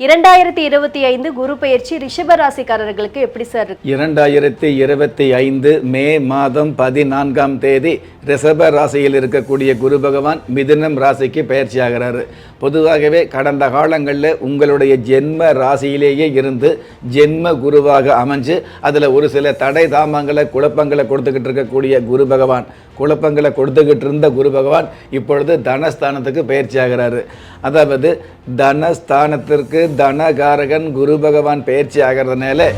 இரண்டாயிரத்தி இருபத்தி ஐந்து குரு பயிற்சி ரிஷப ராசிக்காரர்களுக்கு எப்படி சார் இருக்கு? இரண்டாயிரத்தி இருபத்தி ஐந்து மே மாதம் பதினான்காம் தேதி ரிஷப ராசியில் இருக்கக்கூடிய குரு பகவான் மிதுனம் ராசிக்கு பயிற்சி ஆகிறாரு பொதுவாகவே கடந்த காலங்களில் உங்களுடைய ஜென்ம ராசியிலேயே இருந்து ஜென்ம குருவாக அமைஞ்சு அதில் ஒரு சில தடை தாமங்களை குழப்பங்களை கொடுத்துக்கிட்டு இருக்கக்கூடிய குரு பகவான் குழப்பங்களை கொடுத்துக்கிட்டு இருந்த குரு பகவான் இப்பொழுது தனஸ்தானத்துக்கு பயிற்சி ஆகிறாரு அதாவது தனஸ்தானத்திற்கு தனகாரகன் குரு பகவான் பயிற்சி ஆகிறதுனால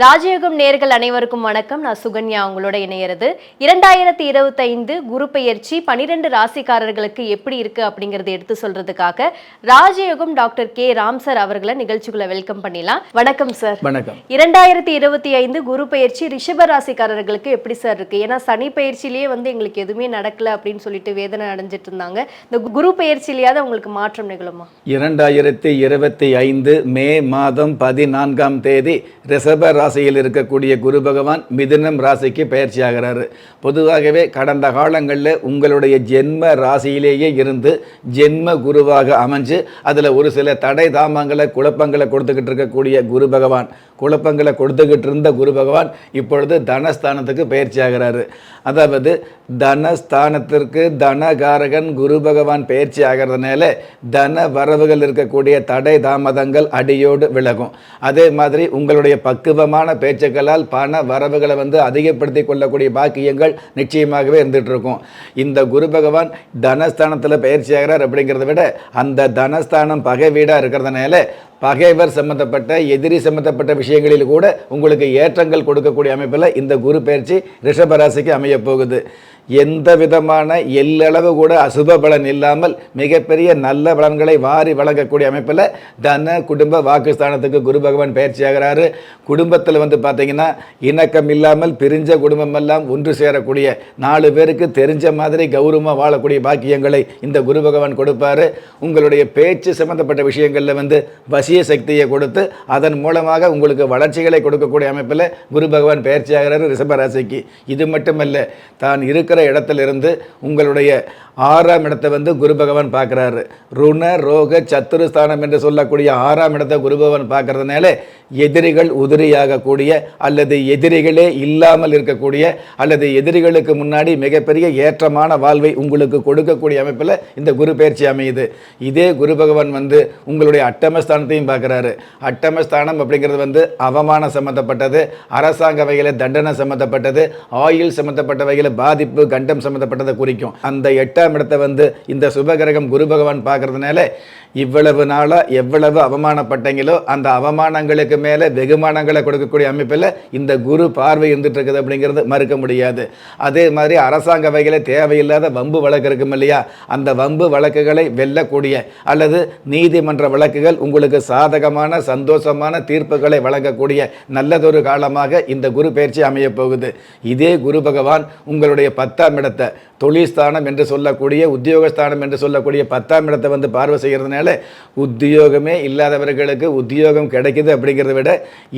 ராஜயோகம் நேர்கள் அனைவருக்கும் வணக்கம். நான் சுகன்யா உங்களோட இணையிறது. இரண்டாயிரத்தி இருபத்தைந்து குரு பெயர்ச்சி பனிரெண்டு ராசிக்காரர்களுக்கு எப்படி இருக்கு அப்படிங்கறத எடுத்து சொல்றதுக்காக ராஜயோகம் டாக்டர் கே. ராம் சார் அவர்களை நிகழ்ச்சிக்குள்ள வெல்கம் பண்ணிடலாம். வணக்கம் சார். வணக்கம். இரண்டாயிரத்தி இருபத்தி ஐந்து குரு பெயர்ச்சி ரிஷப ராசிக்காரர்களுக்கு எப்படி சார் இருக்கு? ஏன்னா சனி பயிற்சியிலேயே வந்து எங்களுக்கு எதுவுமே நடக்கல அப்படின்னு சொல்லிட்டு வேதனை அடைஞ்சிட்டு இருந்தாங்க. இந்த குரு பயிற்சியிலேயாவது உங்களுக்கு மாற்றம் நிகழுமா? இரண்டாயிரத்தி இருபத்தி ஐந்து மே மாதம் பதினான்காம் தேதி ரிஷப ராசியில் இருக்கக்கூடிய குரு பகவான் மிதுனம் ராசிக்கு பயிற்சி ஆகிறாரு பொதுவாகவே கடந்த காலங்களில் உங்களுடைய ஜென்ம ராசியிலேயே இருந்து ஜென்ம குருவாக அமைஞ்சு அதில் ஒரு சில தடை தாமங்களை குழப்பங்களை கொடுத்துக்கிட்டு இருக்கக்கூடிய குரு பகவான் குழப்பங்களை கொடுத்துக்கிட்டு இருந்த குரு பகவான் இப்பொழுது தனஸ்தானத்துக்கு பயிற்சி ஆகிறாரு அதாவது தனஸ்தானத்திற்கு தனகாரகன் குரு பகவான் பயிற்சி ஆகிறதுனால தன வரவுகள் இருக்கக்கூடிய தடை தாமதங்கள் அடியோடு விலகும். அதே மாதிரி உங்களுடைய பக்குவமாக விதமான பேச்சுக்களால் பண வரவுகளை வந்து அதிகப்படுத்தி கொள்ளக்கூடிய பாக்கியங்கள் நிச்சயமாகவே இருந்துட்டு இருக்கும் இந்த குரு பகவான் தனஸ்தானத்தில் பயிற்சி ஆகிறார் அப்படிங்கிறத விட அந்த தனஸ்தானம் பகை வீடாக இருக்கிறதுனால பகைவர் சம்பந்தப்பட்ட எதிரி சம்பந்தப்பட்ட விஷயங்களில் கூட உங்களுக்கு ஏற்றங்கள் கொடுக்கக்கூடிய அமைப்பில் இந்த குரு பயிற்சி ரிஷபராசிக்கு அமைய போகுது. எந்த விதமான எல்லளவு கூட அசுப பலன் இல்லாமல் மிகப்பெரிய நல்ல பலன்களை வாரி வழங்கக்கூடிய அமைப்பில் தன குடும்ப வாக்குஸ்தானத்துக்கு குரு பகவான் பயிற்சியாகிறாரு குடும்பத்தில் வந்து பார்த்தீங்கன்னா இணக்கம் இல்லாமல் பிரிஞ்ச குடும்பமெல்லாம் ஒன்று சேரக்கூடிய நாலு பேருக்கு தெரிஞ்ச மாதிரி கௌரவமாக வாழக்கூடிய பாக்கியங்களை இந்த குரு பகவான் கொடுப்பாரு. உங்களுடைய பேச்சு சம்பந்தப்பட்ட விஷயங்களில் வந்து வசிய சக்தியை கொடுத்து அதன் மூலமாக உங்களுக்கு வளர்ச்சிகளை கொடுக்கக்கூடிய அமைப்பில் குரு பகவான் பயிற்சியாகிறார் ரிஷபராசிக்கு இது மட்டுமல்ல தான் இருக்கிற இடத்துல இருந்து உங்களுடைய ஆறாம் இடத்தை வந்து குரு பகவான் பார்க்குறாரு. ருண ரோக சத்துருஸ்தானம் என்று சொல்லக்கூடிய ஆறாம் இடத்தை குரு பகவான் பார்க்கறதுனால எதிரிகள் உதிரியாகக்கூடிய அல்லது எதிரிகளே இல்லாமல் இருக்கக்கூடிய அல்லது எதிரிகளுக்கு முன்னாடி மிகப்பெரிய ஏற்றமான வாழ்வை உங்களுக்கு கொடுக்கக்கூடிய அமைப்பில் இந்த குரு பயிற்சி அமையுது. இதே குரு பகவான் வந்து உங்களுடைய அட்டமஸ்தானத்தையும் பார்க்குறாரு. அட்டமஸ்தானம் அப்படிங்கிறது வந்து அவமானம் சம்மந்தப்பட்டது அரசாங்க வகையில் தண்டனை சம்மந்தப்பட்டது ஆயுள் சம்மந்தப்பட்ட வகையில் பாதிப்பு கண்டம் சம்மந்தப்பட்டதை குறிக்கும். அந்த எட்டாம் இடத்தை வந்து இந்த சுபகிரகம் குரு பகவான் பார்க்கறதுனால இவ்வளவு நாளாக எவ்வளவு அவமானப்பட்டீங்களோ அந்த அவமானங்களுக்கு மேலே வெகுமானங்களை கொடுக்கக்கூடிய அமைப்பில் இந்த குரு பார்வை இருந்துட்டு இருக்குது அப்படிங்கிறது மறுக்க முடியாது. அதே மாதிரி அரசாங்க வகையில் தேவையில்லாத வம்பு வழக்கு இருக்கும் இல்லையா? அந்த வம்பு வழக்குகளை வெல்லக்கூடிய அல்லது நீதிமன்ற வழக்குகள் உங்களுக்கு சாதகமான சந்தோஷமான தீர்ப்புகளை வழங்கக்கூடிய நல்லதொரு காலமாக இந்த குரு பயிற்சி அமையப் போகுது. இதே குரு பகவான் உங்களுடைய பத்தாம் இடத்தை தொழில்ஸ்தானம் என்று சொல்லக்கூடிய உத்தியோகஸ்தானம் என்று சொல்லக்கூடிய பத்தாம் இடத்தை வந்து பார்வை செய்கிறதுனால உத்தியோகமே இல்லாதவர்களுக்கு உத்தியோகம் கிடைக்குது அப்படிங்கிறத விட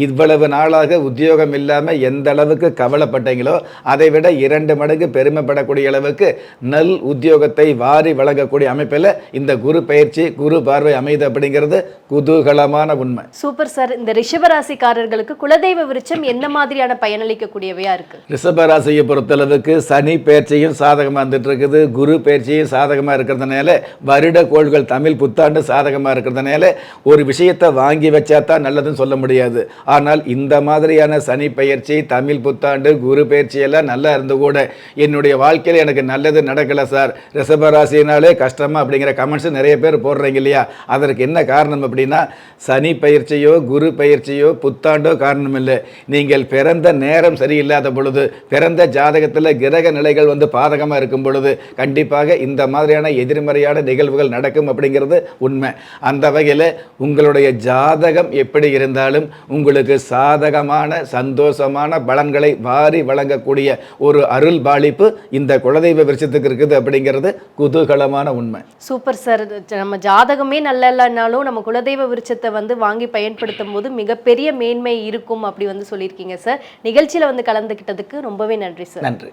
இவ்வளவு நாளாக உத்தியோகம் இல்லாமல் எந்த அளவுக்கு கவலைப்பட்டீங்களோ அதை விட இரண்டு மடங்கு பெருமைப்படக்கூடிய அளவுக்கு நல் உத்தியோகத்தை வாரி வழங்கக்கூடிய அமைப்பில் இந்த குரு பயிற்சி குரு பார்வை அமையுது அப்படிங்கிறது குதூகலமான உண்மை. சூப்பர் சார் இந்த ரிஷப ராசிக்காரர்களுக்கு குலதெய்வ விருட்சம் என்ன மாதிரியான பயனளிக்கக்கூடியவையா இருக்கு? ரிஷபராசியை பொறுத்தளவுக்கு சனி பயிற்சியும் சாதகமாக இருந்துட்டு இருக்குது. குரு பயிற்சியும் சாதகமாக இருக்கிறதுனால வருட கோள்கள் தமிழ் புத்தாண்டு சாதகமாக இருக்கிறதுனால ஒரு விஷயத்தை வாங்கி வச்சா தான் நல்லதுன்னு சொல்ல முடியாது. ஆனால் இந்த மாதிரியான சனி பயிற்சி தமிழ் புத்தாண்டு குரு பயிற்சி எல்லாம் நல்லா இருந்து கூட என்னுடைய வாழ்க்கையில் எனக்கு நல்லது நடக்கலை சார். ரிஷபராசினாலே கஷ்டமா அப்படிங்கிற கமெண்ட்ஸ் நிறைய பேர் போடுறீங்க இல்லையா? அதற்கு என்ன காரணம் அப்படின்னா சனி பயிற்சியோ குரு பயிற்சியோ புத்தாண்டோ காரணம் இல்லை. நீங்கள் பிறந்த நேரம் சரியில்லாத பொழுது பிறந்த ஜாதகத்தில் கிரக நிலைகள் வந்து பாதகமாக இருக்கும் பொழுது கண்டிப்பாக இந்த மாதிரியான எதிர்மறையான நிகழ்வுகள் நடக்கும் அப்படிங்கிறது உண்மை. அந்த வகையில் உங்களுடைய ஜாதகம் எப்படி இருந்தாலும் உங்களுக்கு சாதகமான சந்தோஷமான பலன்களை வாரி வழங்கக்கூடிய ஒரு அருள் பாலிப்பு இந்த குலதெய்வ விருட்சத்துக்கு இருக்குது அப்படிங்கிறது குதூகலமான உண்மை. Super sir. நம்ம ஜாதகமே நல்ல இல்லைனாலும் நம்ம குலதெய்வ விருட்சத்தை வந்து வாங்கி பயன்படுத்தும் போது மிகப்பெரிய மேன்மை இருக்கும் அப்படி வந்து சொல்லியிருக்கீங்க சார். நிகழ்ச்சியில வந்து கலந்துக்கிட்டதுக்கு ரொம்பவே நன்றி சார். நன்றி.